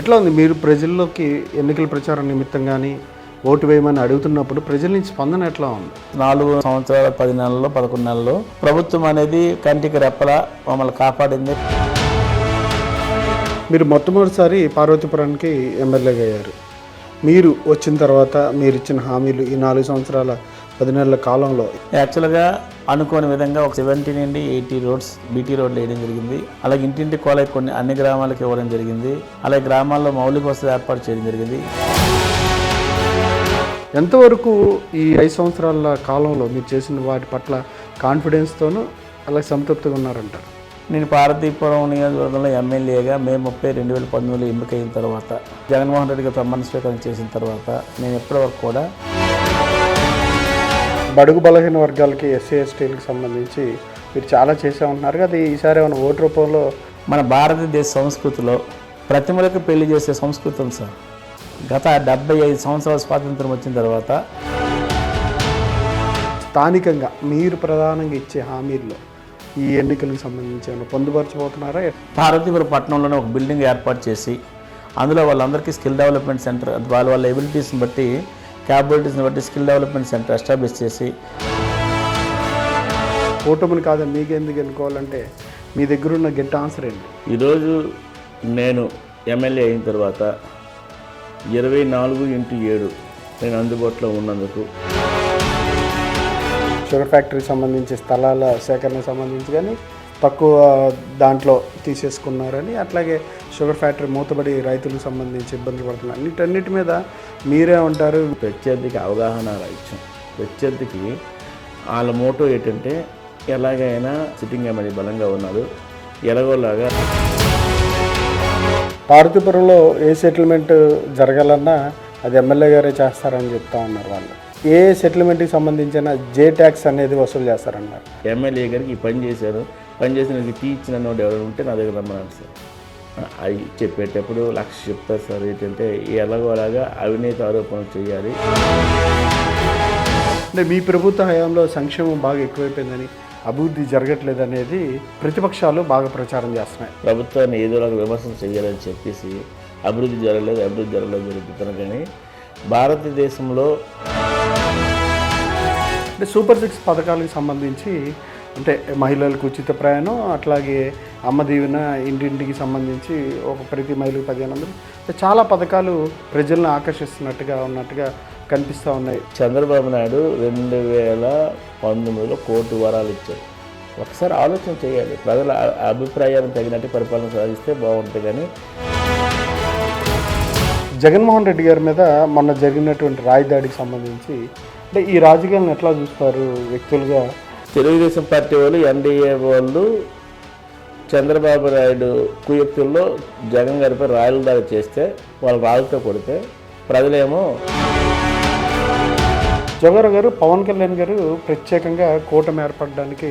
ఎట్లా ఉంది? మీరు ప్రజల్లోకి ఎన్నికల ప్రచారం నిమిత్తం కానీ ఓటు వేయమని అడుగుతున్నప్పుడు ప్రజల నుంచి స్పందన ఎట్లా ఉంది? నాలుగు సంవత్సరాల పది నెలల్లో పదకొండు నెలల్లో ప్రభుత్వం అనేది కంటికి రెప్పలా మమ్మల్ని కాపాడింది. మీరు మొట్టమొదటిసారి పార్వతీపురానికి ఎమ్మెల్యేగా అయ్యారు. మీరు వచ్చిన తర్వాత మీరు ఇచ్చిన హామీలు ఈ నాలుగు సంవత్సరాల పది నెలల కాలంలో యాక్చువల్గా అనుకోని విధంగా ఒక సెవెంటీ నుండి ఎయిటీ రోడ్స్ బీటీ రోడ్లు వేయడం జరిగింది. అలాగే ఇంటింటి కోలకి కొన్ని అన్ని గ్రామాలకు ఇవ్వడం జరిగింది. అలాగే గ్రామాల్లో మౌలిక వసతులు ఏర్పాటు చేయడం జరిగింది. ఎంతవరకు ఈ ఐదు సంవత్సరాల కాలంలో మీరు చేసిన వాటి పట్ల కాన్ఫిడెన్స్తోనూ అలాగే సంతృప్తిగా ఉన్నారంటారు? నేను పార్వతీపురం నియోజకవర్గంలో ఎమ్మెల్యేగా మే ముప్పై రెండు వేల పంతొమ్మిదిలో ఎన్నికైన తర్వాత జగన్మోహన్ రెడ్డికి ప్రమాణ స్వీకారం చేసిన తర్వాత నేను ఎప్పటివరకు కూడా బడుగు బలహీన వర్గాలకి ఎస్సీ ఎస్టీలకు సంబంధించి మీరు చాలా చేసే ఉంటున్నారు అది ఈసారి ఏమైనా ఓటు రూపంలో మన భారతదేశ సంస్కృతిలో ప్రతిమలకు పెళ్ళి చేసే సంస్కృతి ఉంది సార్. గత డెబ్బై ఐదు సంవత్సరాల స్వాతంత్రం వచ్చిన తర్వాత స్థానికంగా మీరు ప్రధానంగా ఇచ్చే హామీల్లో ఈ ఎన్నికలకు సంబంధించి ఏమైనా పొందుపరచబోతున్నారా? పార్వతీపురం పట్టణంలోనే ఒక బిల్డింగ్ ఏర్పాటు చేసి అందులో వాళ్ళందరికీ స్కిల్ డెవలప్మెంట్ సెంటర్ వాళ్ళ వాళ్ళ ఎబిలిటీస్ని బట్టి క్యాపబిలిటీస్ని బట్టి స్కిల్ డెవలప్మెంట్ సెంటర్ ఎస్టాబ్లిష్ చేసి కూటమిని కాదని మీకెందుకు ఎన్నుకోవాలంటే మీ దగ్గర ఉన్న గెట్ ఆన్సర్ ఏంటి? ఈరోజు నేను ఎమ్మెల్యే అయిన తర్వాత ఇరవై నాలుగు ఇంటూ ఏడు నేను అందుబాటులో ఉన్నందుకు షుగర్ ఫ్యాక్టరీకి సంబంధించి స్థలాల సేకరణకు సంబంధించి కానీ తక్కువ దాంట్లో తీసేసుకున్నారని అట్లాగే షుగర్ ఫ్యాక్టరీ మూతబడి రైతులకు సంబంధించి ఇబ్బందులు పడుతున్నారు. వీటన్నిటి మీద మీరే ఉంటారు? ప్రత్యర్థికి అవగాహన ఇచ్చాం ప్రత్యర్థికి వాళ్ళ మోటో ఏంటంటే ఎలాగైనా సిట్టింగ్ ఎమ్మెల్యే బలంగా ఉన్నాడు ఎలాగోలాగా పార్వతీపురంలో ఏ సెటిల్మెంట్ జరగాలన్నా అది ఎమ్మెల్యే గారే చేస్తారని చెప్తా ఉన్నారు వాళ్ళు. ఏ సెటిల్మెంట్కి సంబంధించిన జే ట్యాక్స్ అనేది వసూలు చేస్తారన్నారు. ఎమ్మెల్యే గారికి ఈ పని చేశాను పని చేసిన వాళ్ళకి టీ ఇచ్చిన నోడు ఎవరైనా ఉంటే నా దగ్గర రమ్మన్నాడు సార్. అవి చెప్పేటప్పుడు లక్ష చెప్తారు సార్ ఏంటంటే ఎలాగోలాగా అవినీతి ఆరోపణలు చేయాలి. అంటే మీ ప్రభుత్వ హయాంలో సంక్షేమం బాగా ఎక్కువైపోయిందని అభివృద్ధి జరగట్లేదు అనేది ప్రతిపక్షాలు బాగా ప్రచారం చేస్తున్నాయి. ప్రభుత్వాన్ని ఏదోలాగా విమర్శలు చేయాలని చెప్పేసి అభివృద్ధి జరగలేదు అభివృద్ధి జరగలేదు జరుగుతున్నాను కానీ భారతదేశంలో అంటే సూపర్ సిక్స్ పథకాలకు సంబంధించి అంటే మహిళలకు ఉచిత ప్రయాణం అట్లాగే అమ్మ దీవెన ఇంటింటికి సంబంధించి ఒక ప్రతి మహిళకు పదిహేను వందలు. చాలా పథకాలు ప్రజలను ఆకర్షిస్తున్నట్టుగా ఉన్నట్టుగా కనిపిస్తూ ఉన్నాయి. చంద్రబాబు నాయుడు రెండు వేల పంతొమ్మిదిలో కోటి వరాలు ఇచ్చారు ఒకసారి ఆలోచన చేయాలి. ప్రజల అ- అభిప్రాయానికి తగినట్టు పరిపాలన సాగిస్తే బాగుంటుంది కానీ. జగన్మోహన్ రెడ్డి గారి మీద మొన్న జరిగినటువంటి రాయదాడికి సంబంధించి అంటే ఈ రాజకీయాలను ఎట్లా చూస్తారు వ్యక్తులుగా? తెలుగుదేశం పార్టీ వాళ్ళు ఎన్డీఏ వాళ్ళు చంద్రబాబు నాయుడు కుయుక్తుల్లో జగన్ గారిపై రాయల దాడి చేస్తే వాళ్ళు రాళ్ళతో కొడితే ప్రజలేమో జవహర్ గారు పవన్ కళ్యాణ్ గారు ప్రత్యేకంగా కూటమి ఏర్పడడానికి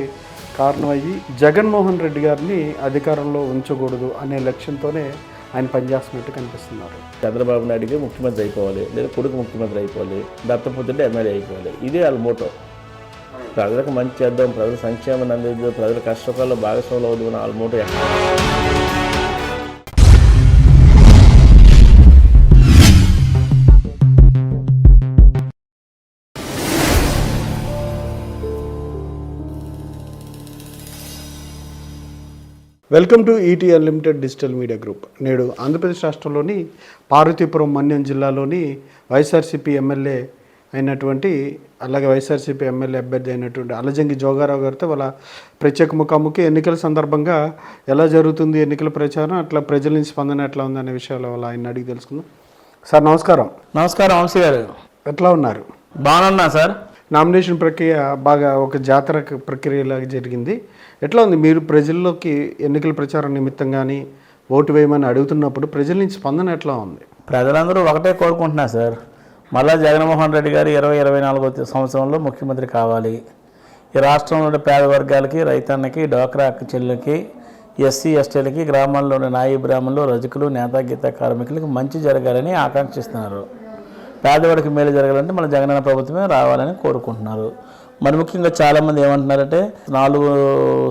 కారణమయ్యి జగన్మోహన్ రెడ్డి గారిని అధికారంలో ఉంచకూడదు అనే లక్ష్యంతోనే ఆయన పనిచేస్తున్నట్టు కనిపిస్తున్నారు. చంద్రబాబు నాయుడుకి ముఖ్యమంత్రి అయిపోవాలి లేదా కొడుకు ముఖ్యమంత్రి అయిపోవాలి దత్తపుత్రుడు ఎమ్మెల్యే అయిపోవాలి. ఇదే వాళ్ళ మోటో. ప్రజలకు మంచి చేద్దాం ప్రజల సంక్షేమాన్ని అందిద్దాం ప్రజల కష్టకాల్లో భాగస్వాములు అవుదాం వాళ్ళ welcome to ET unlimited digital media group నేడు ఆంధ్రప్రదేశ్ రాష్ట్రంలోని పార్వతీపురం మన్యం జిల్లాలోని వైఎస్ఆర్సీపీ ఎమ్మెల్యే అయినటువంటి అలాగే వైఎస్ఆర్సీపీ ఎమ్మెల్యే అభ్యర్థి అయినటువంటి అలజంగి జోగారావు గారితో వాళ్ళ ప్రత్యేక ముఖాముఖి ఎన్నికల సందర్భంగా ఎలా జరుగుతుంది ఎన్నికల ప్రచారం అట్లా ప్రజల నుంచి స్పందన ఎట్లా ఉంది అనే విషయాలు వాళ్ళ ఆయన అడిగి తెలుసుకుందాం. సార్ నమస్కారం. నమస్కారం వంశీ గారు. ఎట్లా ఉన్నారు? బాగున్నా సార్. నామినేషన్ ప్రక్రియ బాగా ఒక జాతర ప్రక్రియలాగా జరిగింది. ఎట్లా ఉంది? మీరు ప్రజల్లోకి ఎన్నికల ప్రచారం నిమిత్తం కానీ ఓటు వేయమని అడుగుతున్నప్పుడు ప్రజల నుంచి స్పందన ఎట్లా ఉంది? ప్రజలందరూ ఒకటే కోరుకుంటున్నారు సార్. మళ్ళా జగన్మోహన్ రెడ్డి గారు ఇరవై ఇరవై నాలుగో సంవత్సరంలో ముఖ్యమంత్రి కావాలి. ఈ రాష్ట్రంలోని పేద వర్గాలకి రైతన్నకి డోక్రా చెల్లుకి ఎస్సీ ఎస్టీలకి గ్రామాల్లోని నాయి బ్రాహ్మణులు రజకులు నేత గీత కార్మికులకి మంచి జరగాలని ఆకాంక్షిస్తున్నారు. పేదవాడికి మేలు జరగాలంటే మన జగనన్న ప్రభుత్వమే రావాలని కోరుకుంటున్నారు. మరి ముఖ్యంగా చాలామంది ఏమంటున్నారంటే నాలుగు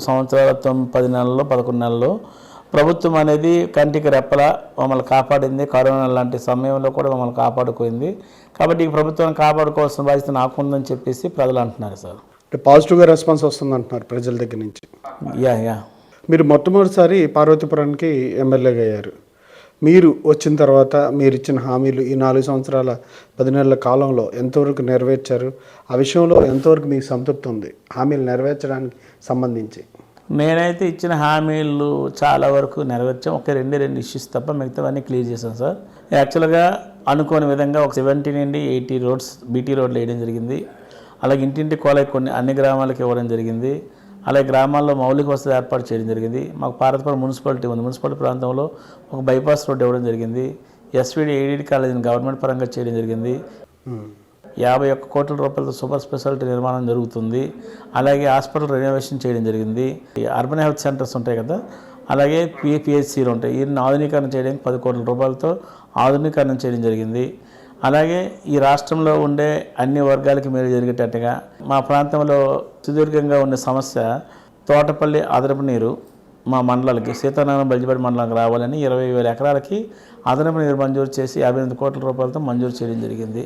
సంవత్సరాల తొమ్మిది పది నెలల్లో పదకొండు నెలల్లో ప్రభుత్వం అనేది కంటికి రెప్పల మమ్మల్ని కాపాడింది. కరోనా లాంటి సమయంలో కూడా మమ్మల్ని కాపాడుకుంది. కాబట్టి ఈ ప్రభుత్వాన్ని కాపాడుకోవాల్సిన బాధ్యత నాకుందని చెప్పేసి ప్రజలు అంటున్నారు సార్. అంటే పాజిటివ్గా రెస్పాన్స్ వస్తుంది అంటున్నారు ప్రజల దగ్గర నుంచి. Yeah yeah. మీరు మొట్టమొదటిసారి పార్వతీపురానికి ఎమ్మెల్యేగా అయ్యారు. మీరు వచ్చిన తర్వాత మీరు ఇచ్చిన హామీలు ఈ నాలుగు సంవత్సరాల పది నెలల కాలంలో ఎంతవరకు నెరవేర్చారు? ఆ విషయంలో ఎంతవరకు మీకు సంతృప్తి ఉంది? హామీలు నెరవేర్చడానికి సంబంధించి. నేనైతే ఇచ్చిన హామీలు చాలా వరకు నెరవేర్చాం. ఒక రెండు రెండు ఇష్యూస్ తప్ప మిగతావన్నీ క్లియర్ చేశాను సార్. యాక్చువల్గా అనుకోని విధంగా ఒక సెవెంటీ నుండి ఎయిటీ రోడ్స్ బీటీ రోడ్లు వేయడం జరిగింది. అలాగే ఇంటింటి కోలకి కొన్ని అన్ని గ్రామాలకు ఇవ్వడం జరిగింది. అలాగే గ్రామాల్లో మౌలిక వసతులు ఏర్పాటు చేయడం జరిగింది. మాకు పార్వతపురం మున్సిపాలిటీ ఉంది. మున్సిపాలిటీ ప్రాంతంలో ఒక బైపాస్ రోడ్ ఇవ్వడం జరిగింది. ఎస్వీడి ఎయిడెడ్ కాలేజీని గవర్నమెంట్ పరంగా చేయడం జరిగింది. యాభై ఒక్క కోట్ల రూపాయలతో సూపర్ స్పెషాలిటీ నిర్మాణం జరుగుతుంది. అలాగే హాస్పిటల్ రెనోవేషన్ చేయడం జరిగింది. ఈ అర్బన్ హెల్త్ సెంటర్స్ ఉంటాయి కదా అలాగే పిపిహెచ్సీలు ఉంటాయి. వీటిని ఆధునీకరణ చేయడానికి పది కోట్ల రూపాయలతో ఆధునీకరణ చేయడం జరిగింది. అలాగే ఈ రాష్ట్రంలో ఉండే అన్ని వర్గాలకి మేలు జరిగేటట్టుగా మా ప్రాంతంలో సుదీర్ఘంగా ఉండే సమస్య తోటపల్లి అదనపు నీరు మా మండలాలకి సీతారామం బల్జిపేట మండలానికి రావాలని ఇరవై వేల ఎకరాలకి అదనపు నీరు మంజూరు చేసి యాభై ఎనిమిది కోట్ల రూపాయలతో మంజూరు చేయడం జరిగింది.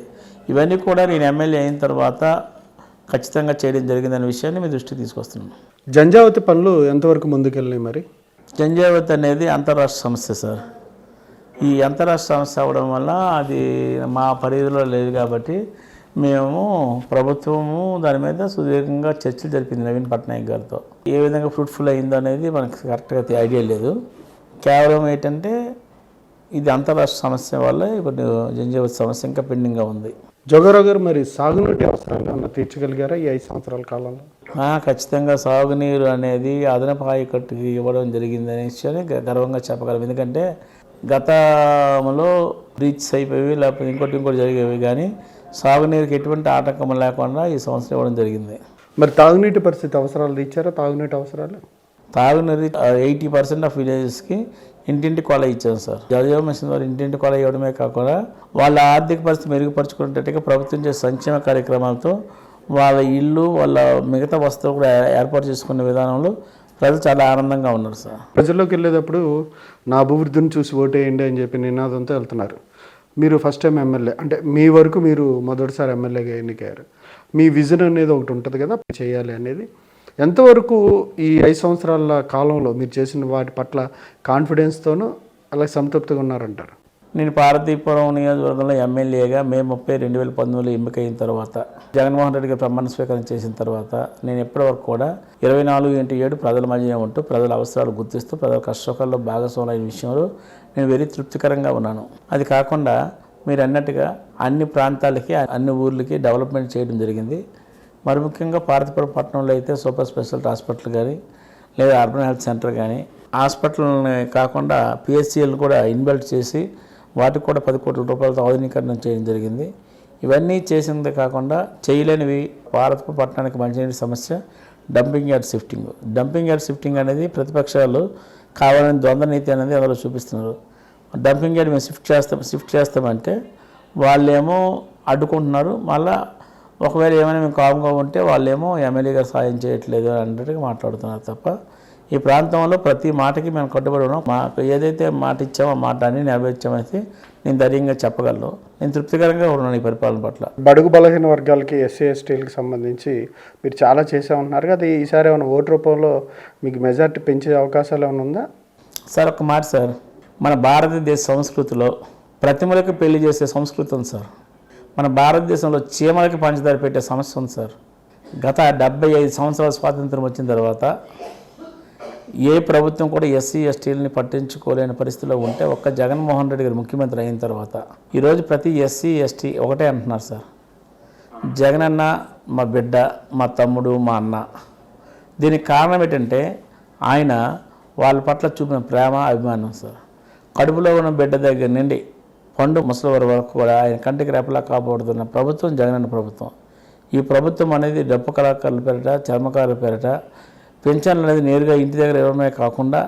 ఇవన్నీ కూడా నేను ఎమ్మెల్యే అయిన తర్వాత ఖచ్చితంగా చేయడం జరిగిందనే విషయాన్ని మీ దృష్టికి తీసుకొస్తున్నాను. జంజావతి పనులు ఎంతవరకు ముందుకెళ్ళినాయి మరి? జంజావత్ అనేది అంతరాష్ట్ర సమస్య సార్. ఈ అంతరాష్ట్ర సమస్య అవ్వడం వల్ల అది మా పరిధిలో లేదు కాబట్టి మేము ప్రభుత్వము దాని మీద సుదీర్ఘంగా చర్చలు జరిపింది నవీన్ పట్నాయక్ గారితో. ఏ విధంగా ఫ్రూట్ఫుల్ అయిందో అనేది మనకు కరెక్ట్గా ఐడియా లేదు. కేవలం ఏంటంటే ఇది అంతరాష్ట్ర సమస్య వల్ల ఇప్పుడు జంజావత్ సమస్య ఇంకా పెండింగ్గా ఉంది. జోగారావు గారు మరి సాగునీటి అవసరాలు తీర్చగలిగారా ఈ ఐదు సంవత్సరాల కాలంలో? ఖచ్చితంగా సాగునీరు అనేది అదనపు ఆయకట్టుకి ఇవ్వడం జరిగింది అనే విషయాన్ని గ- గర్వంగా చెప్పగలం. ఎందుకంటే గతంలో బ్రీచ్ అయిపోయి లేకపోతే ఇంకోటి ఇంకోటి జరిగేవి కానీ సాగునీరుకి ఎటువంటి ఆటంకం లేకుండా ఈ సంవత్సరం ఇవ్వడం జరిగింది. మరి తాగునీటి పరిస్థితి అవసరాలు తీర్చారా? తాగునీటి అవసరాలు? తాగునీరు ఎయిటీ పర్సెంట్ ఆఫ్ విలేజెస్కి ఇంటింటి కొల ఇచ్చాం సార్. జలజీవ మిషన్ ద్వారా ఇంటింటి కొల ఇవ్వడమే కాకుండా వాళ్ళ ఆర్థిక పరిస్థితి మెరుగుపరుచుకునేటట్టుగా ప్రభుత్వం చేసే సంక్షేమ కార్యక్రమాలతో వాళ్ళ ఇల్లు వాళ్ళ మిగతా వస్తువులు కూడా ఏర్పాటు చేసుకునే విధానంలో ప్రజలు చాలా ఆనందంగా ఉన్నారు సార్. ప్రజల్లోకి వెళ్ళేటప్పుడు నా అభివృద్ధిని చూసి ఓటేయండి అని చెప్పి నినాదంతో వెళ్తున్నారు. మీరు ఫస్ట్ టైం ఎమ్మెల్యే అంటే మీ వరకు మీరు మొదటిసారి ఎమ్మెల్యేగా ఎన్నికయ్యారు. మీ విజన్ అనేది ఒకటి ఉంటుంది కదా చేయాలి అనేది. ఎంతవరకు ఈ ఐదు సంవత్సరాల కాలంలో మీరు చేసిన వాటి పట్ల కాన్ఫిడెన్స్తోనూ అలాగే సంతృప్తిగా ఉన్నారంటారు? నేను పార్వతీపురం నియోజకవర్గంలో ఎమ్మెల్యేగా మే ముప్పై రెండు వేల పంతొమ్మిదిలో ఎన్నికైన తర్వాత జగన్మోహన్ రెడ్డికి ప్రమాణ స్వీకారం చేసిన తర్వాత నేను ఎప్పటివరకు కూడా ఇరవై నాలుగు ఇంటి ఏడు ప్రజల మధ్యనే ఉంటూ ప్రజల అవసరాలు గుర్తిస్తూ ప్రజల కష్టసుఖాల్లో భాగస్వామ్యం విషయంలో నేను వెరీ తృప్తికరంగా ఉన్నాను. అది కాకుండా మీరు అన్నట్టుగా అన్ని ప్రాంతాలకి అన్ని ఊర్లకి డెవలప్మెంట్ చేయడం జరిగింది. మరి ముఖ్యంగా పార్వతీపురం పట్టణంలో అయితే సూపర్ స్పెషాలిటీ హాస్పిటల్ కానీ లేదా అర్బన్ హెల్త్ సెంటర్ కానీ హాస్పిటల్ని కాకుండా పిహెచ్సిఎల్ కూడా ఇన్వెల్ట్ చేసి వాటికి కూడా పది కోట్ల రూపాయలతో ఆధునీకరణ చేయడం జరిగింది. ఇవన్నీ చేసింది కాకుండా చేయలేనివి పార్వతీపురం పట్టణానికి మంచినీటి సమస్య dumping yard shifting. Dumping yard shifting అనేది ప్రతిపక్షాలు కావాలని ద్వంద్వ నీతి అనేది అందులో చూపిస్తున్నారు. డంపింగ్ యార్డ్ మేము షిఫ్ట్ చేస్తాం షిఫ్ట్ చేస్తామంటే వాళ్ళేమో అడ్డుకుంటున్నారు మళ్ళీ ఒకవేళ ఏమైనా మేము కామ్గా ఉంటే వాళ్ళేమో ఎమ్మెల్యే గారు సాయం చేయట్లేదు అన్నట్టుగా మాట్లాడుతున్నారు తప్ప ఈ ప్రాంతంలో ప్రతి మాటకి మేము కట్టుబడి ఉన్నాం. మాకు ఏదైతే మాట ఇచ్చామో మాట అన్ని నెరవేర్చామనేసి నేను ధైర్యంగా చెప్పగలను. నేను తృప్తికరంగా ఉన్నాను ఈ పరిపాలన పట్ల. బడుగు బలహీన వర్గాలకి ఎస్సీ ఎస్టీలకు సంబంధించి మీరు చాలా చేసామన్నారు కదా ఈసారి ఏమైనా ఓటు రూపంలో మీకు మెజార్టీ పెంచే అవకాశాలు ఏమైనా ఉందా? సార్ ఒక మాట సార్. మన భారతదేశ సంస్కృతిలో ప్రతిమలకు పెళ్ళి చేసే సంస్కృతి ఉంది సార్. మన భారతదేశంలో చీమలకి పంచదార పెట్టే సమస్య ఉంది సార్. గత డెబ్బై ఐదు సంవత్సరాల స్వాతంత్రం వచ్చిన తర్వాత ఏ ప్రభుత్వం కూడా ఎస్సీ ఎస్టీలని పట్టించుకోలేని పరిస్థితిలో ఉంటే ఒక్క జగన్మోహన్ రెడ్డి గారు ముఖ్యమంత్రి అయిన తర్వాత ఈరోజు ప్రతి ఎస్సీ ఎస్టీ ఒకటే అంటున్నారు సార్. జగనన్న మా బిడ్డ మా తమ్ముడు మా అన్న. దీనికి కారణం ఏంటంటే ఆయన వాళ్ళ పట్ల చూపిన ప్రేమ అభిమానం సార్. కడుపులో ఉన్న బిడ్డ దగ్గర నుండి పండు ముసలివారి వరకు కూడా ఆయన కంటికి రెపలా కాపాడుతున్న ప్రభుత్వం జగనన్న ప్రభుత్వం. ఈ ప్రభుత్వం అనేది డప్పు కళాకారుల పేరిట చర్మకారుల పేరిట పెన్షన్లు అనేది నేరుగా ఇంటి దగ్గర ఇవ్వడమే కాకుండా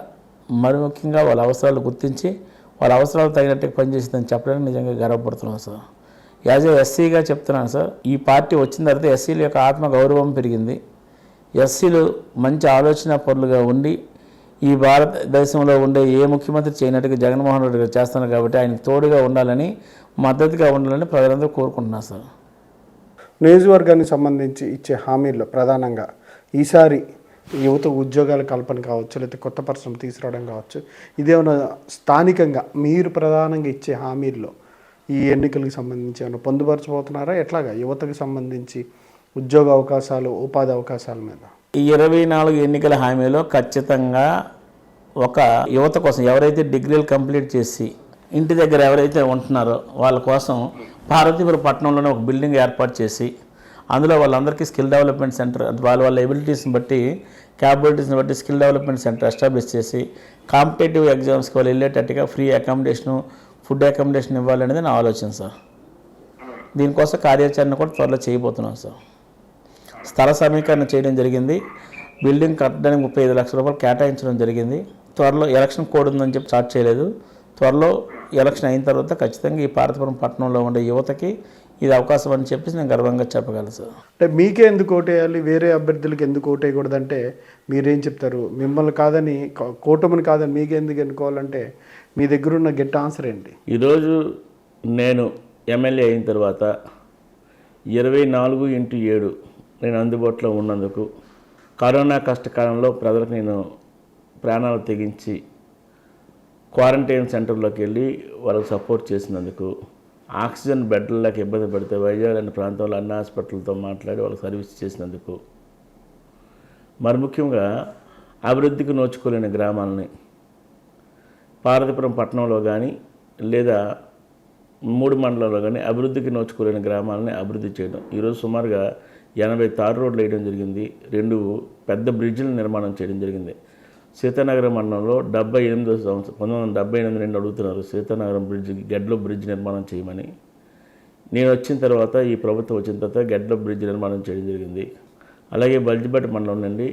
మరి ముఖ్యంగా వాళ్ళ అవసరాలు గుర్తించి వాళ్ళ అవసరాలు తగినట్టుగా పనిచేసిందని చెప్పడానికి నిజంగా గర్వపడుతున్నాం సార్. యాజ్ ఏ ఎస్సీగా చెప్తున్నాను సార్ ఈ పార్టీ వచ్చిన తర్వాత ఎస్సీల యొక్క ఆత్మ గౌరవం పెరిగింది. ఎస్సీలు మంచి ఆలోచన పరులుగా ఉండి ఈ భారతదేశంలో ఉండే ఏ ముఖ్యమంత్రి చేయనట్టుగా జగన్మోహన్ రెడ్డి గారు చేస్తున్నారు కాబట్టి ఆయనకు తోడుగా ఉండాలని మద్దతుగా ఉండాలని ప్రజలందరూ కోరుకుంటున్నారు సార్. నియోజకవర్గానికి సంబంధించి ఇచ్చే హామీల్లో ప్రధానంగా ఈసారి యువత ఉద్యోగాల కల్పన కావచ్చు లేకపోతే కొత్త పరిశ్రమ తీసుకురావడం కావచ్చు ఇదేమైనా స్థానికంగా మీరు ప్రధానంగా ఇచ్చే హామీల్లో ఈ ఎన్నికలకు సంబంధించి ఏమైనా పొందుపరచబోతున్నారా? ఎట్లాగా? యువతకు సంబంధించి ఉద్యోగ అవకాశాలు ఉపాధి అవకాశాల మీద. ఈ ఇరవై నాలుగు ఎన్నికల హామీలో ఖచ్చితంగా ఒక యువత కోసం ఎవరైతే డిగ్రీలు కంప్లీట్ చేసి ఇంటి దగ్గర ఎవరైతే ఉంటున్నారో వాళ్ళ కోసం పార్వతీపురం పట్టణంలోనే ఒక బిల్డింగ్ ఏర్పాటు చేసి అందులో వాళ్ళందరికీ స్కిల్ డెవలప్మెంట్ సెంటర్ వాళ్ళ వాళ్ళ ఎబిలిటీస్ని బట్టి క్యాపబిలిటీస్ని బట్టి స్కిల్ డెవలప్మెంట్ సెంటర్ ఎస్టాబ్లిష్ చేసి కాంపిటేటివ్ ఎగ్జామ్స్కి వాళ్ళు వెళ్ళేటట్టుగా ఫ్రీ అకామిడేషను ఫుడ్ అకామిడేషన్ ఇవ్వాలనేది నా ఆలోచన సార్. దీనికోసం కార్యాచరణ కూడా త్వరలో చేయబోతున్నాం సార్. స్థల సమీకరణ చేయడం జరిగింది. బిల్డింగ్ కట్టడానికి ముప్పై ఐదు లక్షల రూపాయలు కేటాయించడం జరిగింది. త్వరలో ఎలక్షన్ కోడ్ ఉందని చెప్పి స్టార్ట్ చేయలేదు. త్వరలో ఎలక్షన్ అయిన తర్వాత ఖచ్చితంగా ఈ పార్వతీపురం పట్టణంలో ఉండే యువతకి ఇది అవకాశం అని చెప్పేసి నేను గర్వంగా చెప్పగలను సార్. అంటే మీకే ఎందుకు ఓటేయాలి? వేరే అభ్యర్థులకు ఎందుకు ఓటేయకూడదంటే మీరేం చెప్తారు? మిమ్మల్ని కాదని కూటమిని కాదని మీకే ఎందుకు ఎన్నుకోవాలంటే మీ దగ్గర ఉన్న గెట్ ఆన్సర్ ఏంటి? ఈరోజు నేను ఎమ్మెల్యే అయిన తర్వాత ఇరవై నాలుగు ఇంటూ ఏడు నేను అందుబాటులో ఉన్నందుకు కరోనా కష్టకాలంలో ప్రజలకు నేను ప్రాణాలు తెగించి క్వారంటైన్ సెంటర్లోకి వెళ్ళి వాళ్ళకి సపోర్ట్ చేసినందుకు ఆక్సిజన్ బెడ్లకు ఇబ్బంది పడితే వైజాగ్ అనే ప్రాంతంలో అన్ని హాస్పిటల్తో మాట్లాడి వాళ్ళకి సర్వీస్ చేసినందుకు. మరి ముఖ్యంగా అభివృద్ధికి నోచుకోలేని గ్రామాలని పార్వతీపురం పట్టణంలో కానీ లేదా మూడు మండలాల్లో కానీ అభివృద్ధికి నోచుకోలేని గ్రామాలని అభివృద్ధి చేయడం. ఈరోజు సుమారుగా ఎనభై తారు రోడ్లు వేయడం జరిగింది. రెండు పెద్ద బ్రిడ్జిల నిర్మాణం చేయడం జరిగింది. సీతానగరం మండలంలో డెబ్బై ఎనిమిదో సంవత్సరం పంతొమ్మిది వందల డెబ్బై ఎనిమిది రెండు అడుగుతున్నారు. సీతానగరం బ్రిడ్జ్ గడ్లో బ్రిడ్జ్ నిర్మాణం చేయమని. నేను వచ్చిన తర్వాత ఈ ప్రభుత్వం వచ్చిన తర్వాత గడ్లో బ్రిడ్జ్ నిర్మాణం చేయడం జరిగింది. అలాగే బల్జిపేట మండలం నుండి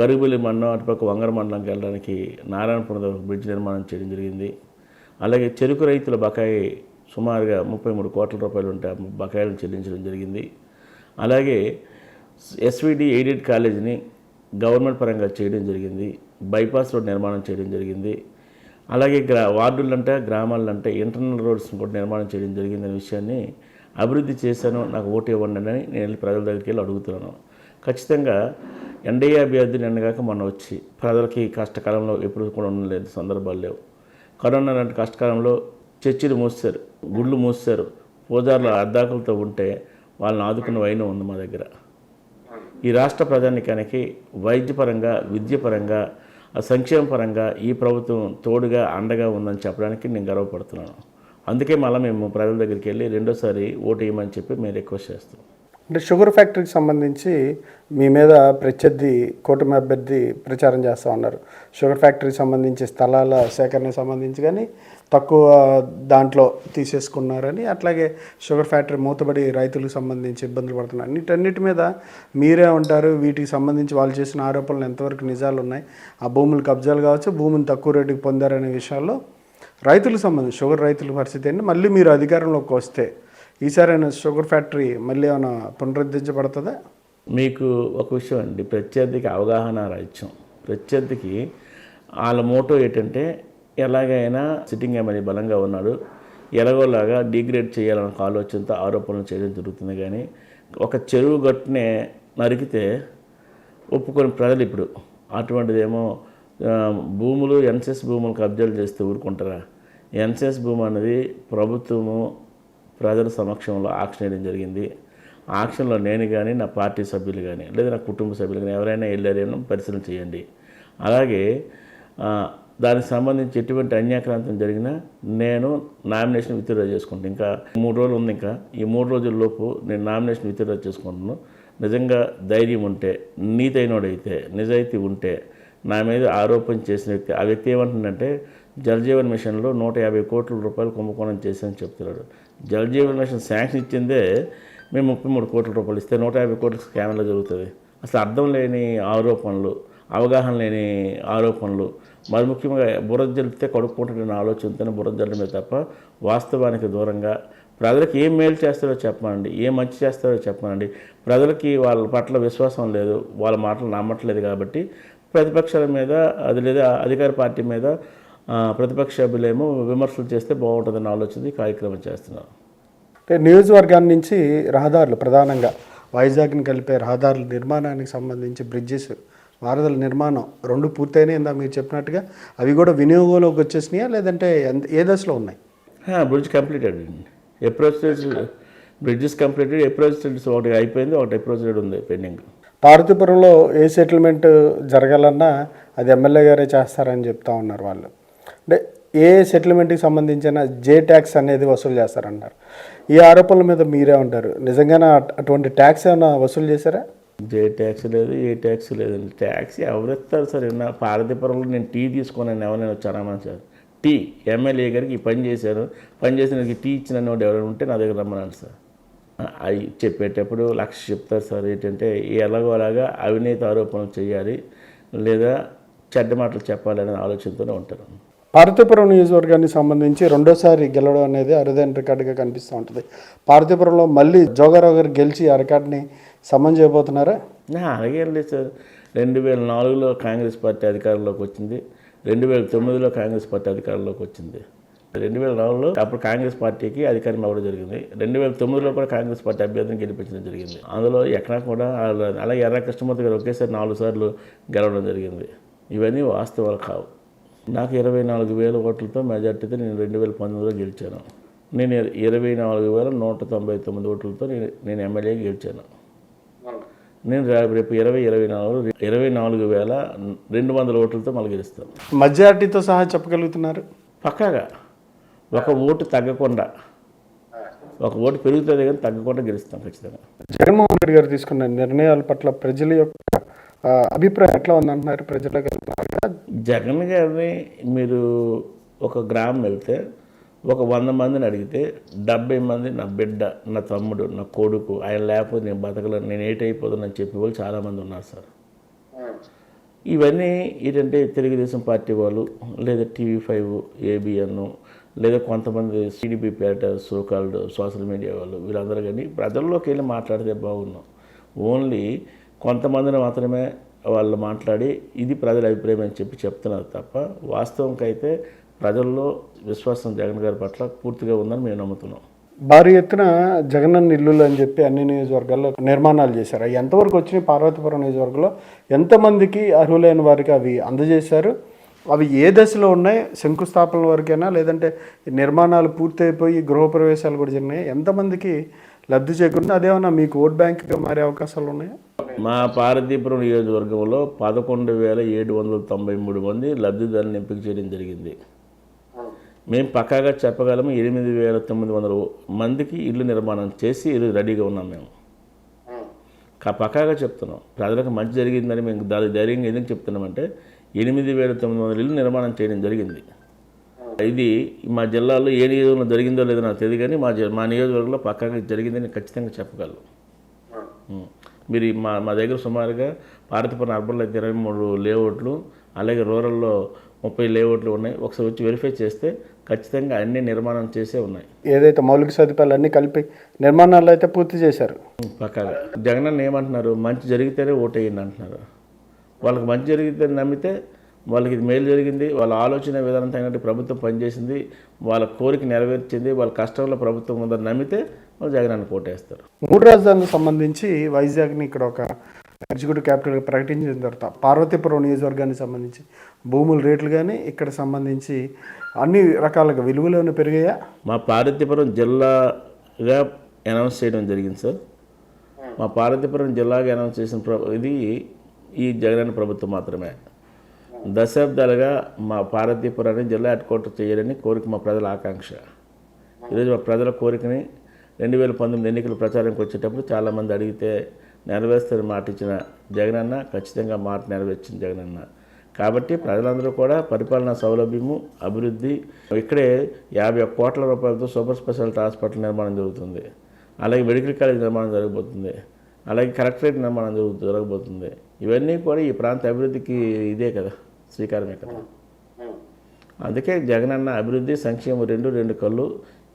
గరుగుబిల్లి మండలం అటుపక్క వంగర మండలంకి వెళ్ళడానికి నారాయణపురం బ్రిడ్జ్ నిర్మాణం చేయడం జరిగింది. అలాగే చెరుకు రైతుల బకాయి సుమారుగా ముప్పై మూడు కోట్ల రూపాయలు ఉంటే బకాయిలను చెల్లించడం జరిగింది. అలాగే ఎస్విడి ఎయిడెడ్ కాలేజీని గవర్నమెంట్ పరంగా చేయడం జరిగింది. బైపాస్ రోడ్ నిర్మాణం చేయడం జరిగింది. అలాగే గ్రా వార్డులంటే గ్రామాలంటే ఇంటర్నల్ రోడ్స్ కూడా నిర్మాణం చేయడం జరిగిందనే విషయాన్ని అభివృద్ధి చేశాను. నాకు ఓటు ఇవ్వండి అని నేను ప్రజల దగ్గరికి వెళ్ళి అడుగుతున్నాను. ఖచ్చితంగా ఎన్డీఏ అభ్యర్థిని అనగాక మొన్న వచ్చి ప్రజలకి కష్టకాలంలో ఎప్పుడు కూడా ఉండలేదు సందర్భాలు లేవు. కరోనా లాంటి కష్టకాలంలో చర్చిలు మూసారు గుళ్ళు మూసారు పూజారులు అర్ధాకులతో ఉంటే వాళ్ళని ఆదుకున్న వైనం ఉంది మా దగ్గర. ఈ రాష్ట్ర ప్రధానికానికి వైద్యపరంగా విద్యపరంగా సంక్షేమ పరంగా ఈ ప్రభుత్వం తోడుగా అండగా ఉందని చెప్పడానికి నేను గర్వపడుతున్నాను. అందుకే మళ్ళీ మేము ప్రజల దగ్గరికి వెళ్ళి రెండోసారి ఓటు వేయమని చెప్పి మేము రిక్వెస్ట్ చేస్తాం అంటే షుగర్ ఫ్యాక్టరీకి సంబంధించి మీ మీద ప్రత్యర్థి కూటమి అభ్యర్థి ప్రచారం చేస్తూ ఉన్నారు. షుగర్ ఫ్యాక్టరీకి సంబంధించి స్థలాల సేకరణకు సంబంధించి కానీ తక్కువ దాంట్లో తీసేసుకున్నారని అట్లాగే షుగర్ ఫ్యాక్టరీ మూతబడి రైతులకు సంబంధించి ఇబ్బందులు పడుతున్నారు. వీటన్నిటి మీద మీరే ఉంటారు. వీటికి సంబంధించి వాళ్ళు చేసిన ఆరోపణలు ఎంతవరకు నిజాలు ఉన్నాయి? ఆ భూములు కబ్జాలు కావచ్చు భూమిని తక్కువ రేటుకి పొందారనే విషయాల్లో రైతులకు సంబంధించి షుగర్ రైతుల పరిస్థితి ఏంటి? మళ్ళీ మీరు అధికారంలోకి వస్తే ఈసారైనా షుగర్ ఫ్యాక్టరీ మళ్ళీ ఏమైనా పునరుద్ధరించబడుతుందా? మీకు ఒక విషయం అండి. ప్రత్యర్థికి అవగాహన రాజ్యం ప్రత్యర్థికి వాళ్ళ మోటో ఏంటంటే ఎలాగైనా సిట్టింగ్ ఎమ్మెల్యే బలంగా ఉన్నాడు. ఎలాగోలాగా డిగ్రేడ్ చేయాలన్న ఆలోచనతో ఆరోపణలు చేయడం జరుగుతుంది కానీ ఒక చెరువు గట్టునే నరికితే ఒప్పుకొని ప్రజలు ఇప్పుడు అటువంటిదేమో భూములు ఎన్సెస్ భూములు కబ్జాలు చేస్తే ఊరుకుంటారా? ఎన్సెస్ భూమి అనేది ప్రభుత్వము ప్రజల సమక్షంలో ఆక్షన్ వేయడం జరిగింది. ఆక్షన్లో నేను కానీ నా పార్టీ సభ్యులు కానీ లేదా నా కుటుంబ సభ్యులు కానీ ఎవరైనా వెళ్ళారేమో పరిశీలన చేయండి. అలాగే దానికి సంబంధించి ఎటువంటి అన్యాక్రాంతం జరిగినా నేను నామినేషన్ విత్డ్రా చేసుకుంటాను ఇంకా మూడు రోజులు ఉంది ఇంకా. ఈ మూడు రోజుల్లోపు నేను నామినేషన్ విత్డ్రా చేసుకుంటున్నాను. నిజంగా ధైర్యం ఉంటే నీతైనోడైతే నిజాయితీ ఉంటే నా మీద ఆరోపణ చేసిన వ్యక్తి ఆ వ్యక్తి ఏమంటుందంటే జలజీవన్ మిషన్లో నూట యాభై కోట్ల రూపాయలు కుంభకోణం చేశానని చెప్తున్నాడు. జలజీవన్ మిషన్ శాంక్షన్ ఇచ్చిందే మేము ముప్పై మూడు కోట్ల రూపాయలు ఇస్తే నూట యాభై కోట్ల స్కామ్లో జరుగుతుంది. అసలు అర్థం లేని ఆరోపణలు. అవగాహన లేని ఆరోపణలు. మరి ముఖ్యంగా బురద జల్లితే కడుక్కుంటున్న ఆలోచనతోనే బురద జల్లడమే తప్ప వాస్తవానికి దూరంగా ప్రజలకు ఏం మేలు చేస్తారో చెప్పండి ఏం మంచి చేస్తారో చెప్పండి ప్రజలకి వాళ్ళ పట్ల విశ్వాసం లేదు. వాళ్ళ మాటలు నమ్మట్లేదు కాబట్టి ప్రతిపక్షాల మీద అది లేదా అధికార పార్టీ మీద ప్రతిపక్ష సభ్యులేమో విమర్శలు చేస్తే బాగుంటుందని ఆలోచన కార్యక్రమం చేస్తున్నారు అంటే నియోజకవర్గాన్ని నుంచి రహదారులు ప్రధానంగా వైజాగ్ని కలిపే రహదారుల నిర్మాణానికి సంబంధించి బ్రిడ్జెస్ వారధుల నిర్మాణం రెండు పూర్తయినాయి ఇందా మీరు చెప్పినట్టుగా. అవి కూడా వినియోగంలోకి వచ్చేసినాయా? లేదంటే ఏ దశలో ఉన్నాయి? బ్రిడ్జ్ కంప్లీటెడ్ అండి అప్రోచ్ బ్రిడ్జెస్ కంప్లీటెడ్ అప్రోచ్ ఒకటి అయిపోయింది ఒకటి అప్రోచ్ ఉంది పెండింగ్ పార్వతీపురంలో ఏ సెటిల్మెంట్ జరగాలన్నా అది ఎమ్మెల్యే గారే చేస్తారని చెప్తా ఉన్నారు వాళ్ళు. అంటే ఏ సెటిల్మెంట్కి సంబంధించిన జే ట్యాక్స్ అనేది వసూలు చేస్తారన్నారు. ఈ ఆరోపణల మీద మీరే ఉంటారు నిజంగానే అట్- అటువంటి ట్యాక్స్ ఏమైనా వసూలు చేశారా? జే ట్యాక్స్ లేదు ఏ ట్యాక్స్ లేదండి ట్యాక్స్ ఎవరు ఇస్తారు సార్? నా పారదీపురంలో నేను టీ తీసుకున్నాను ఎవరైనా వచ్చారా సార్? టీ ఎమ్మెల్యే గారికి ఈ పని చేశాను పని చేసిన టీ ఇచ్చిన వాడు ఎవరైనా ఉంటే నా దగ్గర రమ్మన్నాను సార్. అవి చెప్పేటప్పుడు లక్ష చెప్తారు సార్ ఏంటంటే ఎలాగో అలాగా అవినీతి ఆరోపణలు చేయాలి లేదా చెడ్డ మాటలు చెప్పాలనే ఆలోచనతోనే ఉంటారు. పార్వతీపురం నియోజకవర్గానికి సంబంధించి రెండోసారి గెలవడం అనేది అరుదైన రికార్డుగా కనిపిస్తూ ఉంటుంది. పార్వతీపురంలో మళ్ళీ జోగారావు గారు గెలిచి ఆ రికార్డుని సమన్ చేయబోతున్నారా? అలాగే లేదు సార్. రెండు వేల నాలుగులో కాంగ్రెస్ పార్టీ అధికారంలోకి వచ్చింది. రెండు వేల తొమ్మిదిలో కాంగ్రెస్ పార్టీ అధికారంలోకి వచ్చింది. రెండు వేల నాలుగులో అప్పుడు కాంగ్రెస్ పార్టీకి అధికారం ఇవ్వడం జరిగింది. రెండు వేల తొమ్మిదిలో కూడా కాంగ్రెస్ పార్టీ అభ్యర్థిని గెలిపించడం జరిగింది. అందులో ఎక్కడా కూడా అలా- అలాగే ఎర్ర కృష్ణమూర్తి గారు ఒకేసారి నాలుగు సార్లు గెలవడం జరిగింది. ఇవన్నీ వాస్తవాలు కావు. నాకు ఇరవై నాలుగు వేల ఓట్లతో మెజార్టీతో నేను రెండు వేల పంతొమ్మిదిలో గెలిచాను. నేను ఇరవై నాలుగు వేల నూట తొంభై తొమ్మిది ఓట్లతో నేను నేను ఎమ్మెల్యే గెలిచాను. నేను రేపు ఇరవై ఇరవై నాలుగు ఇరవై నాలుగు వేల రెండు వందల ఓట్లతో మళ్ళీ గెలుస్తాను మెజార్టీతో సహా చెప్పగలుగుతున్నారు? పక్కాగా. ఒక ఓటు తగ్గకుండా. ఒక ఓటు పెరుగుతుంది కానీ తగ్గకుండా గెలుస్తాం ఖచ్చితంగా. జగన్మోహన్ రెడ్డి గారు తీసుకున్న నిర్ణయాల పట్ల ప్రజల యొక్క అభిప్రాయం ఎట్లా ఉందంటున్నారు ప్రజలకు? జగన్ గారిని మీరు ఒక గ్రామం వెళ్తే ఒక వంద మందిని అడిగితే డెబ్బై మంది నా బిడ్డ నా తమ్ముడు నా కొడుకు ఆయన లేకపోతే నేను బతకలేను నేను ఏటైపోతానని చెప్పే వాళ్ళు చాలామంది ఉన్నారు సార్. ఇవన్నీ ఏంటంటే తెలుగుదేశం పార్టీ వాళ్ళు లేదా టీవీ ఫైవ్ ఏబిఎన్ లేదా కొంతమంది సిడిపి పేట సోకాల్డ్ సోషల్ మీడియా వాళ్ళు వీళ్ళందరూ కానీ ప్రజల్లోకి వెళ్ళి మాట్లాడితే బాగున్నాం ఓన్లీ కొంతమందిని మాత్రమే వాళ్ళు మాట్లాడి ఇది ప్రజల అభిప్రాయం అని చెప్పి చెప్తున్నారు తప్ప వాస్తవంకైతే ప్రజల్లో విశ్వాసం జగన్ గారి పట్ల పూర్తిగా ఉందని మేము నమ్ముతున్నాం. భారీ ఎత్తున జగనన్న ఇల్లులు అని చెప్పి అన్ని నియోజకవర్గాల్లో నిర్మాణాలు చేశారు. అవి ఎంతవరకు వచ్చినాయి? పార్వతీపురం నియోజకవర్గంలో ఎంతమందికి అర్హులైన వారికి అవి అందజేశారు? అవి ఏ దశలో ఉన్నాయి? శంకుస్థాపనల వరకేనా? లేదంటే నిర్మాణాలు పూర్తయిపోయి గృహప్రవేశాలు కూడా జరిగినాయి? ఎంతమందికి లబ్ధి చేకూరింది? అదేమన్నా మీకు ఓట్ బ్యాంక్గా మారే అవకాశాలు ఉన్నాయా? మా పారదీపురం నియోజకవర్గంలో పదకొండు వేల ఏడు వందల తొంభై మూడు మంది లబ్ధిదారులను ఎంపిక చేయడం జరిగింది. మేము పక్కాగా చెప్పగలము ఎనిమిది వేల తొమ్మిది వందల మందికి ఇల్లు నిర్మాణం చేసి ఇల్లు రెడీగా ఉన్నాం మేము. కా- పక్కాగా చెప్తున్నాం. ప్రజలకు మంచి జరిగిందని మేము దాని ధైర్యంగా ఎందుకు చెప్తున్నామంటే ఎనిమిది వేల తొమ్మిది వందల ఇల్లు నిర్మాణం చేయడం జరిగింది. ఇది మా జిల్లాలో ఏ నియోజకవర్గంలో జరిగిందో లేదో నాకు తెలియదు కానీ మా జి- మా నియోజకవర్గంలో పక్కాగా జరిగిందని ఖచ్చితంగా చెప్పగలను. మీరు మా మా దగ్గర సుమారుగా పార్వతీపురం అర్బన్లో అయితే ఇరవై మూడు లేఅవుట్లు అలాగే రూరల్లో ముప్పై లేఅవుట్లు ఉన్నాయి. ఒకసారి వచ్చి వెరిఫై చేస్తే ఖచ్చితంగా అన్ని నిర్మాణం చేసే ఉన్నాయి. ఏదైతే మౌలిక సదుపాయాలు అన్నీ కలిపి నిర్మాణాలు అయితే పూర్తి చేశారు. పక్కాగా జగన్ అన్న ఏమంటున్నారు? మంచి జరిగితేనే ఓటేయండి అంటున్నారు. వాళ్ళకి మంచి జరిగితే నమ్మితే వాళ్ళకి ఇది మేలు జరిగింది. వాళ్ళ ఆలోచన విధానం తగినట్టు ప్రభుత్వం పనిచేసింది. వాళ్ళ కోరిక నెరవేర్చింది. వాళ్ళ కష్టంలో ప్రభుత్వం ఉందని నమ్మితే వాళ్ళు జగన్ అన్న కోటేస్తారు మూడు రాజధానులకు సంబంధించి వైజాగ్ని ఇక్కడ ఒక ఎగ్జిక్యూటివ్ క్యాపిటల్ ప్రకటించిన తర్వాత పార్వతీపురం నియోజకవర్గానికి సంబంధించి భూముల రేట్లు కానీ ఇక్కడ సంబంధించి అన్ని రకాలుగా విలువలు పెరిగాయా? మా పార్వతీపురం జిల్లాగా అనౌన్స్ చేయడం జరిగింది సార్. మా పార్వతీపురం జిల్లాగా అనౌన్స్ చేసిన ప్ర ఇది ఈ జగనన్న ప్రభుత్వం మాత్రమే. దశాబ్దాలుగా మా పార్వతీపురాన్ని జిల్లా హెడ్ క్వార్టర్ చేయాలని కోరిక మా ప్రజల ఆకాంక్ష. ఈరోజు మా ప్రజల కోరికని రెండు వేల పంతొమ్మిది ఎన్నికల ప్రచారంకి వచ్చేటప్పుడు చాలామంది అడిగితే నెరవేరుస్తారని మాట ఇచ్చిన జగనన్న ఖచ్చితంగా మాట నెరవేర్చిన జగనన్న. కాబట్టి ప్రజలందరూ కూడా పరిపాలనా సౌలభ్యము అభివృద్ధి ఇక్కడే యాభై ఒక్క కోట్ల రూపాయలతో సూపర్ స్పెషాలిటీ హాస్పిటల్ నిర్మాణం జరుగుతుంది. అలాగే మెడికల్ కాలేజ్ నిర్మాణం జరగబోతుంది. అలాగే కలెక్టరేట్ నిర్మాణం జరుగు జరగబోతుంది. ఇవన్నీ కూడా ఈ ప్రాంత అభివృద్ధికి ఇదే కదా శ్రీకారమే కదా అందుకే జగనన్న అభివృద్ధి సంక్షేమం రెండు రెండు కళ్ళు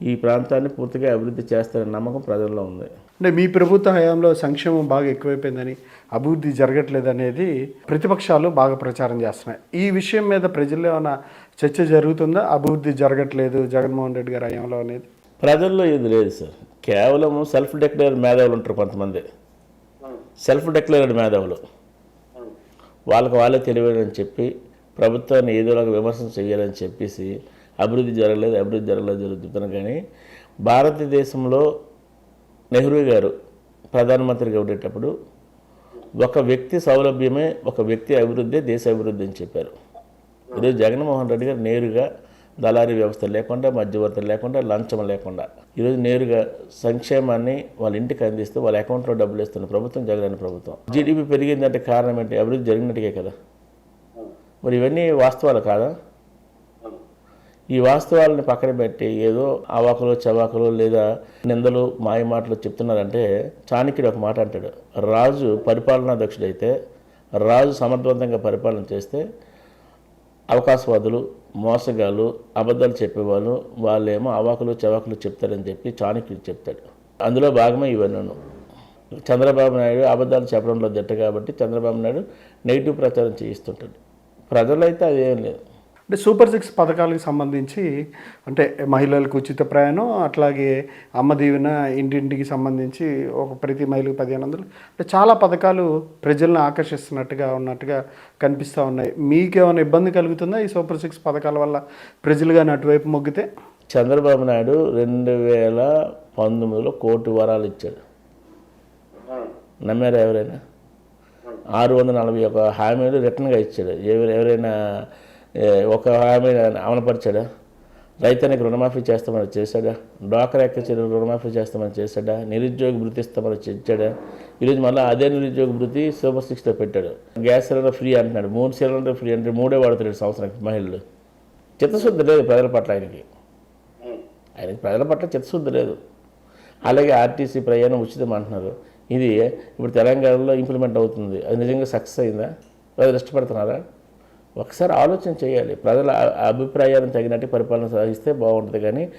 ఈ ప్రాంతాన్ని పూర్తిగా అభివృద్ధి చేస్తారనే నమ్మకం ప్రజల్లో ఉంది. అంటే మీ ప్రభుత్వ హయాంలో సంక్షేమం బాగా ఎక్కువైపోయిందని అభివృద్ధి జరగట్లేదు అనేది ప్రతిపక్షాలు బాగా ప్రచారం చేస్తున్నాయి. ఈ విషయం మీద ప్రజల్లో ఏమైనా చర్చ జరుగుతుందా? అభివృద్ధి జరగట్లేదు జగన్మోహన్ రెడ్డి గారి హయాంలో అనేది? ప్రజల్లో ఇది లేదు సార్. కేవలం సెల్ఫ్ డిక్లేర్డ్ మేధావులు ఉంటారు కొంతమంది. సెల్ఫ్ డిక్లేర్డ్ మేధావులు. వాళ్ళకి వాళ్ళే తెలియదని చెప్పి ప్రభుత్వాన్ని ఏదోలాగా విమర్శన చేయాలని చెప్పేసి అభివృద్ధి జరగలేదు అభివృద్ధి జరగలేదు జరుగుతున్నాను కానీ భారతదేశంలో నెహ్రూ గారు ప్రధానమంత్రిగా ఉండేటప్పుడు ఒక వ్యక్తి సౌలభ్యమే ఒక వ్యక్తి అభివృద్ధి దేశ అభివృద్ధి అని చెప్పారు. ఈరోజు జగన్మోహన్ రెడ్డి గారు నేరుగా దళారీ వ్యవస్థ లేకుండా మధ్యవర్తులు లేకుండా లంచం లేకుండా ఈరోజు నేరుగా సంక్షేమాన్ని వాళ్ళ ఇంటికి అందిస్తూ వాళ్ళ అకౌంట్లో డబ్బులు ఇస్తున్న ప్రభుత్వం జగన్ ప్రభుత్వం. జీడిపి పెరిగిందంటే కారణం ఏంటి? అభివృద్ధి జరిగినట్టుగా కదా. మరి ఇవన్నీ వాస్తవాలు కాదా? ఈ వాస్తవాలను పక్కన పెట్టి ఏదో అవాకులు చవాకులు లేదా నిందలు మాయ మాటలు చెప్తున్నారంటే చాణక్యుడు ఒక మాట అంటాడు. రాజు పరిపాలనా దక్షుడైతే రాజు సమర్థవంతంగా పరిపాలన చేస్తే అవకాశవాదులు మోసగాళ్ళు అబద్ధాలు చెప్పేవాళ్ళు వాళ్ళేమో అవాకులు చవాకులు చెప్తారని చెప్పి చాణక్యుడు చెప్తాడు. అందులో భాగమే ఇవన్నీ చంద్రబాబు నాయుడు అబద్ధాలు చెప్పడంలో దిట్ట కాబట్టి చంద్రబాబు నాయుడు నెగిటివ్ ప్రచారం చేయిస్తుంటాడు. ప్రజలైతే అదేం లేదు. అంటే సూపర్ సిక్స్ పథకాలకు సంబంధించి అంటే మహిళలకు ఉచిత ప్రయాణం అట్లాగే అమ్మ దీవెన ఇంటింటికి సంబంధించి ఒక ప్రతి మహిళకు పదిహేను వందలు. అంటే చాలా పథకాలు ప్రజలను ఆకర్షిస్తున్నట్టుగా ఉన్నట్టుగా కనిపిస్తూ ఉన్నాయి. మీకేమైనా ఇబ్బంది కలుగుతుందా ఈ సూపర్ సిక్స్ పథకాల వల్ల ప్రజలు కానీ అటువైపు మొగ్గితే? చంద్రబాబు నాయుడు రెండు వేల పంతొమ్మిదిలో కోటి వరాలు ఇచ్చాడు. నమ్మారా ఎవరైనా? ఆరు వందల నలభై ఒక హామీలు రిటర్న్గా ఇచ్చాడు. ఎవరు ఎవరైనా ఒక హామీ అమలుపరిచాడా రైతానికి రుణమాఫీ చేస్తామని చేశాడా? డ్వాక్రా ఎక్కచెరు రుణమాఫీ చేస్తామని చేశాడా? నిరుద్యోగ భృతి ఇస్తామని ఇచ్చాడా ఈరోజు మళ్ళీ అదే నిరుద్యోగ భృతి సూపర్ సిక్స్లో పెట్టాడు. గ్యాస్ సిలిండర్ ఫ్రీ అంటున్నాడు. మూడు సిలిండర్ ఫ్రీ అంటే మూడే వాడుతున్నాడు సంవత్సరానికి మహిళలు. చిత్తశుద్ధి లేదు ప్రజల పట్ల ఆయనకి. ఆయనకి ప్రజల పట్ల చిత్తశుద్ధి లేదు. అలాగే ఆర్టీసీ ప్రయాణం ఉచితం అంటున్నారు. ఇది ఇప్పుడు తెలంగాణలో ఇంప్లిమెంట్ అవుతుంది. అది నిజంగా సక్సెస్ అయిందా? ప్రజలు ఇష్టపడుతున్నారా? ఒకసారి ఆలోచన చేయాలి. ప్రజల అభిప్రాయాలను తగినట్టు పరిపాలన సాగిస్తే బాగుంటుంది. కానీ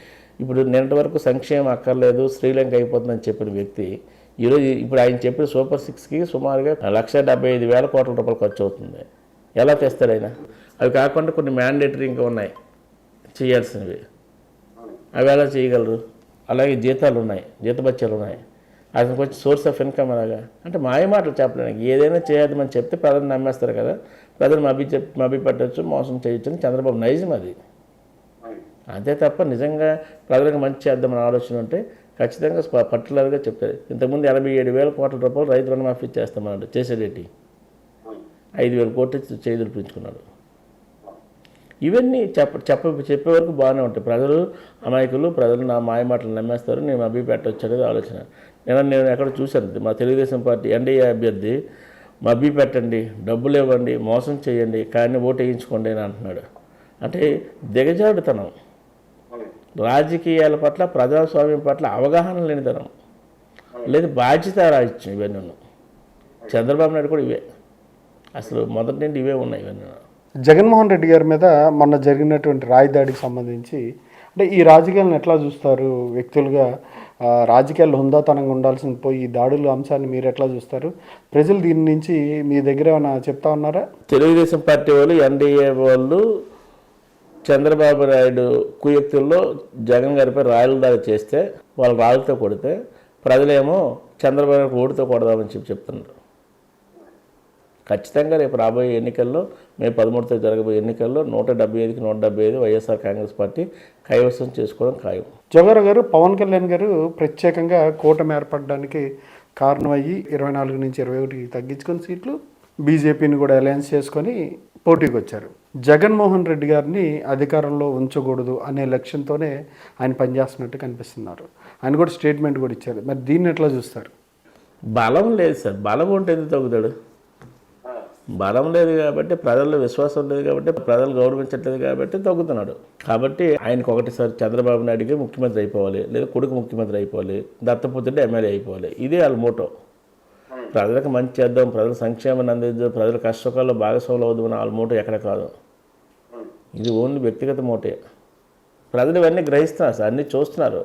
ఇప్పుడు నిన్నటి వరకు సంక్షేమం అక్కర్లేదు శ్రీలంక అయిపోతుందని చెప్పిన వ్యక్తి ఈరోజు ఇప్పుడు ఆయన చెప్పిన సూపర్ సిక్స్కి సుమారుగా లక్ష డెబ్బై ఐదు వేల కోట్ల రూపాయలు ఖర్చు అవుతుంది. ఎలా తెస్తాడు ఆయన? అవి కాకుండా కొన్ని మ్యాండేటరీ ఇంకా ఉన్నాయి చేయాల్సినవి. అవి ఎలా చేయగలరు? అలాగే జీతాలు ఉన్నాయి జీతబత్యాలు ఉన్నాయి. అతనికి వచ్చి సోర్స్ ఆఫ్ ఇన్కమ్ అలాగా అంటే మాయ మాటలు చెప్పడానికి ఏదైనా చేయద్దామని చెప్తే ప్రజలు నమ్మేస్తారు కదా. ప్రజలు మభి చెప్ మభి పెట్టచ్చు మోసం చేయొచ్చు అని చంద్రబాబు నైజం అది. అంతే తప్ప నిజంగా ప్రజలకు మంచి చేద్దామని ఆలోచన ఉంటే ఖచ్చితంగా పర్టికులర్గా చెప్తారు. ఇంతకుముందు ఎనభై ఏడు వేల కోట్ల రూపాయలు రైతు రుణమాఫీ చేస్తామన్నాడు చేసేదేటి ఐదు వేల కోట్లు చేతులు పెంచుకున్నాడు ఇవన్నీ చెప్ప చెప్ప చెప్పే వరకు బాగానే ఉంటాయి. ప్రజలు అమాయకులు ప్రజలు నా మాయ మాటలు నమ్మేస్తారు నేను అభి పెట్టవచ్చు అనేది ఆలోచన. నేను నేను ఎక్కడ చూశాను మా తెలుగుదేశం పార్టీ ఎన్డీఏ అభ్యర్థి మా అభి పెట్టండి డబ్బులు ఇవ్వండి మోసం చేయండి కానీ ఓటు వేయించుకోండి అని అంటున్నాడు. అంటే దిగజాడుతనం. రాజకీయాల పట్ల ప్రజాస్వామ్యం పట్ల అవగాహన లేనితనం లేదు బాధ్యత రాహిత్యం ఇవన్నీ చంద్రబాబు నాయుడు కూడా ఇవే. అసలు మొదటి నుండి ఇవే ఉన్నాయి ఇవన్నీ జగన్మోహన్ రెడ్డి గారి మీద మొన్న జరిగినటువంటి రాయి దాడికి సంబంధించి అంటే ఈ రాజకీయాలను ఎట్లా చూస్తారు వ్యక్తులుగా? రాజకీయాలు హుందాతనంగా ఉండాల్సిన పోయి ఈ దాడుల అంశాన్ని మీరు ఎట్లా చూస్తారు? ప్రజలు దీని నుంచి మీ దగ్గర ఏమైనా చెప్తా ఉన్నారా? తెలుగుదేశం పార్టీ వాళ్ళు ఎన్డీఏ వాళ్ళు చంద్రబాబు నాయుడు కుయుక్తుల్లో జగన్ గారిపై రాయల దాడి చేస్తే వాళ్ళు రాళ్ళతో కొడితే ప్రజలేమో చంద్రబాబు ఓటుతో కొడదామని చెప్పి చెప్తున్నారు. ఖచ్చితంగా రేపు రాబోయే ఎన్నికల్లో మే పదమూడుతో జరగబోయే ఎన్నికల్లో నూట డెబ్బై ఐదుకి నూట డెబ్బై ఐదు వైఎస్ఆర్ కాంగ్రెస్ పార్టీ కైవసం చేసుకోవడం ఖాయం. జవహర్ గారు పవన్ కళ్యాణ్ గారు ప్రత్యేకంగా కూటమి ఏర్పడడానికి కారణమయ్యి ఇరవై నాలుగు నుంచి ఇరవై ఒకటికి తగ్గించుకొని సీట్లు బీజేపీని కూడా అలయన్స్ చేసుకొని పోటీకి వచ్చారు. జగన్మోహన్ రెడ్డి గారిని అధికారంలో ఉంచకూడదు అనే లక్ష్యంతోనే ఆయన పనిచేస్తున్నట్టు కనిపిస్తున్నారు. ఆయన కూడా స్టేట్మెంట్ కూడా ఇచ్చారు. మరి దీన్ని ఎట్లా చూస్తారు? బలం లేదు సార్. బలం ఉంటే తగ్గుతాడు? బలం లేదు కాబట్టి ప్రజల్లో విశ్వాసం లేదు కాబట్టి ప్రజలు గౌరవించట్లేదు కాబట్టి తగ్గుతున్నాడు. కాబట్టి ఆయనకు ఒకటిసారి చంద్రబాబు నాయుడికి ముఖ్యమంత్రి అయిపోవాలి లేదా కొడుకు ముఖ్యమంత్రి అయిపోవాలి దత్తపుత్రుడు ఎమ్మెల్యే అయిపోవాలి. ఇదే వాళ్ళ మోటో. ప్రజలకు మంచి చేద్దాం ప్రజల సంక్షేమాన్ని అందిద్దాం ప్రజల కష్టకాల్లో భాగస్వాములు అవుదామని వాళ్ళ మోటో ఎక్కడ కాదు. ఇది ఓన్లీ వ్యక్తిగత మోటే. ప్రజలు ఇవన్నీ గ్రహిస్తున్నారు సార్ అన్నీ చూస్తున్నారు.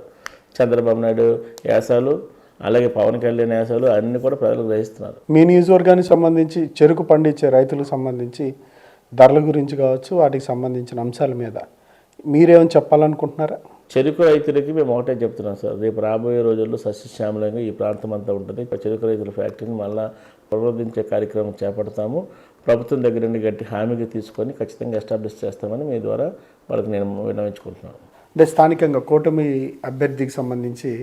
చంద్రబాబు నాయుడు యాసాలు అలాగే పవన్ కళ్యాణ్ యాసాలు అన్నీ కూడా ప్రజలు గ్రహిస్తున్నారు మీ నియోజకవర్గానికి సంబంధించి చెరుకు పండించే రైతులకు సంబంధించి ధరల గురించి కావచ్చు వాటికి సంబంధించిన అంశాల మీద మీరేమని చెప్పాలనుకుంటున్నారా? చెరుకు రైతులకి మేము ఒకటే చెప్తున్నాం సార్. రేపు రాబోయే రోజుల్లో సస్యశ్యామలంగా ఈ ప్రాంతం అంతా ఉంటుంది. చెరుకు రైతుల ఫ్యాక్టరీని మళ్ళా ప్రబోధించే కార్యక్రమం చేపడతాము. ప్రభుత్వం దగ్గర నుండి గట్టి హామీగా తీసుకొని ఖచ్చితంగా ఎస్టాబ్లిష్ చేస్తామని మీ ద్వారా వాళ్ళకి నేను విన్నవించుకుంటున్నాను. అంటే స్థానికంగా కూటమి అభ్యర్థికి సంబంధించి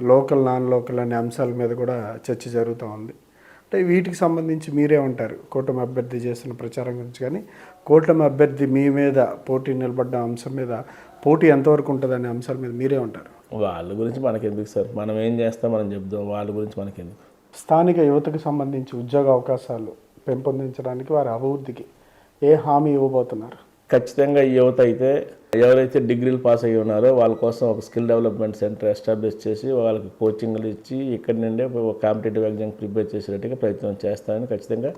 లోకల్ నాన్ లోకల్ అనే అంశాల మీద కూడా చర్చ జరుగుతూ ఉంది. అంటే వీటికి సంబంధించి మీరే ఉంటారు కూటమి అభ్యర్థి చేస్తున్న ప్రచారం గురించి. కానీ కూటమి అభ్యర్థి మీ మీద పోటీ నిలబడ్డ అంశం మీద పోటీ ఎంతవరకు ఉంటుంది అనే అంశాల మీద మీరే ఉంటారు? వాళ్ళ గురించి మనకెందుకు సార్? మనం ఏం చేస్తాం మనం చెప్దాం. వాళ్ళ గురించి మనకెందుకు? స్థానిక యువతకు సంబంధించి ఉద్యోగ అవకాశాలు పెంపొందించడానికి వారి అభివృద్ధికి ఏ హామీ ఇవ్వబోతున్నారు? ఖచ్చితంగా ఈ యువత అయితే ఎవరైతే డిగ్రీలు పాస్ అయ్యి ఉన్నారో వాళ్ళ కోసం ఒక స్కిల్ డెవలప్మెంట్ సెంటర్ ఎస్టాబ్లిష్ చేసి వాళ్ళకి కోచింగ్లు ఇచ్చి ఇక్కడి నుండే ఒక కాంపిటేటివ్ ఎగ్జామ్ ప్రిపేర్ చేసేటట్టుగా ప్రయత్నం చేస్తానని ఖచ్చితంగా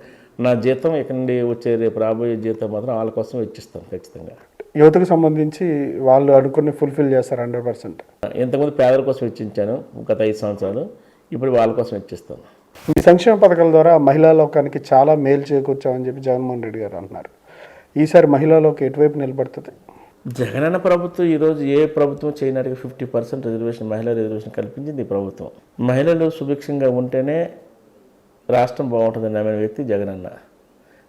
నా జీతం ఇక్కడ నుండి వచ్చే రేపు రాబోయే జీతం మాత్రం వాళ్ళ కోసం ఇచ్చిస్తాను ఖచ్చితంగా. యువతకు సంబంధించి వాళ్ళు అడుగుని ఫుల్ఫిల్ చేస్తారు హండ్రెడ్ పర్సెంట్. ఇంతకుముందు పేదల కోసం ఇచ్చించాను గత ఐదు సంవత్సరాలు ఇప్పుడు వాళ్ళ కోసం ఇచ్చిస్తాను. ఈ సంక్షేమ పథకాల ద్వారా మహిళా లోకానికి చాలా మేలు చేకూర్చామని చెప్పి జగన్మోహన్ రెడ్డి గారు అంటున్నారు. ఈసారి మహిళలోకి ఎటువైపు నిలబడుతుంది? జగనన్న ప్రభుత్వం ఈరోజు ఏ ప్రభుత్వం చేయడానికి ఫిఫ్టీ పర్సెంట్ రిజర్వేషన్ మహిళా రిజర్వేషన్ కల్పించింది ఈ ప్రభుత్వం. మహిళలు సుభిక్షంగా ఉంటేనే రాష్ట్రం బాగుంటుందని నమ్మిన వ్యక్తి జగనన్న.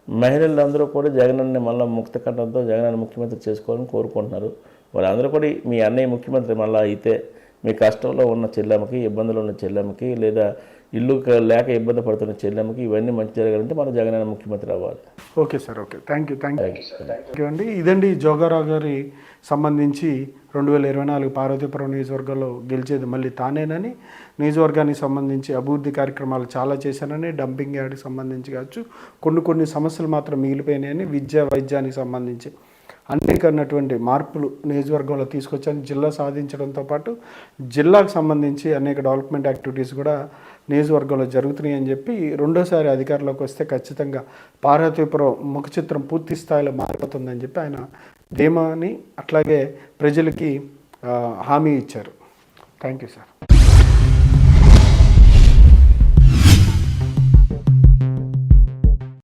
మహిళలందరూ కూడా జగనన్న మళ్ళీ ముక్త కట్టడంతో జగనన్న ముఖ్యమంత్రి చేసుకోవాలని కోరుకుంటున్నారు. వాళ్ళందరూ కూడా మీ అన్నయ్య ముఖ్యమంత్రి మళ్ళీ అయితే మీ కష్టంలో ఉన్న చెల్లెమ్మకి ఇబ్బందులు ఉన్న చెల్లెమ్మకి లేదా ఇల్లు లేక ఇబ్బంది పడుతున్న చెల్లెమ్మకి ఇవన్నీ మంచి జరగాలంటే మన జగనన్న ముఖ్యమంత్రి అవ్వాలి. Okay sir okay. Thank you thank you thank you అండి. ఇదండి జోగారావు గారి సంబంధించి రెండు వేల ఇరవై నాలుగు పార్వతీపురం నియోజకవర్గంలో గెలిచేది మళ్ళీ తానేనని నియోజకవర్గానికి సంబంధించి అభివృద్ధి కార్యక్రమాలు చాలా చేశానని డంపింగ్ యార్డ్కి సంబంధించి కావచ్చు కొన్ని కొన్ని సమస్యలు మాత్రం మిగిలిపోయినాయని విద్య వైద్యానికి సంబంధించి. అనేకమైనటువంటి మార్పులు నియోజకవర్గంలో తీసుకొచ్చాను జిల్లా సాధించడంతో పాటు జిల్లాకు సంబంధించి అనేక డెవలప్మెంట్ యాక్టివిటీస్ కూడా నియోజకవర్గంలో జరుగుతున్నాయి అని చెప్పి రెండోసారి అధికారంలోకి వస్తే ఖచ్చితంగా పార్వతీపురం ముఖ చిత్రం పూర్తి స్థాయిలో మారిపోతుందని చెప్పి ఆయన ధీమాని అట్లాగే ప్రజలకి హామీ ఇచ్చారు. Thank you sir.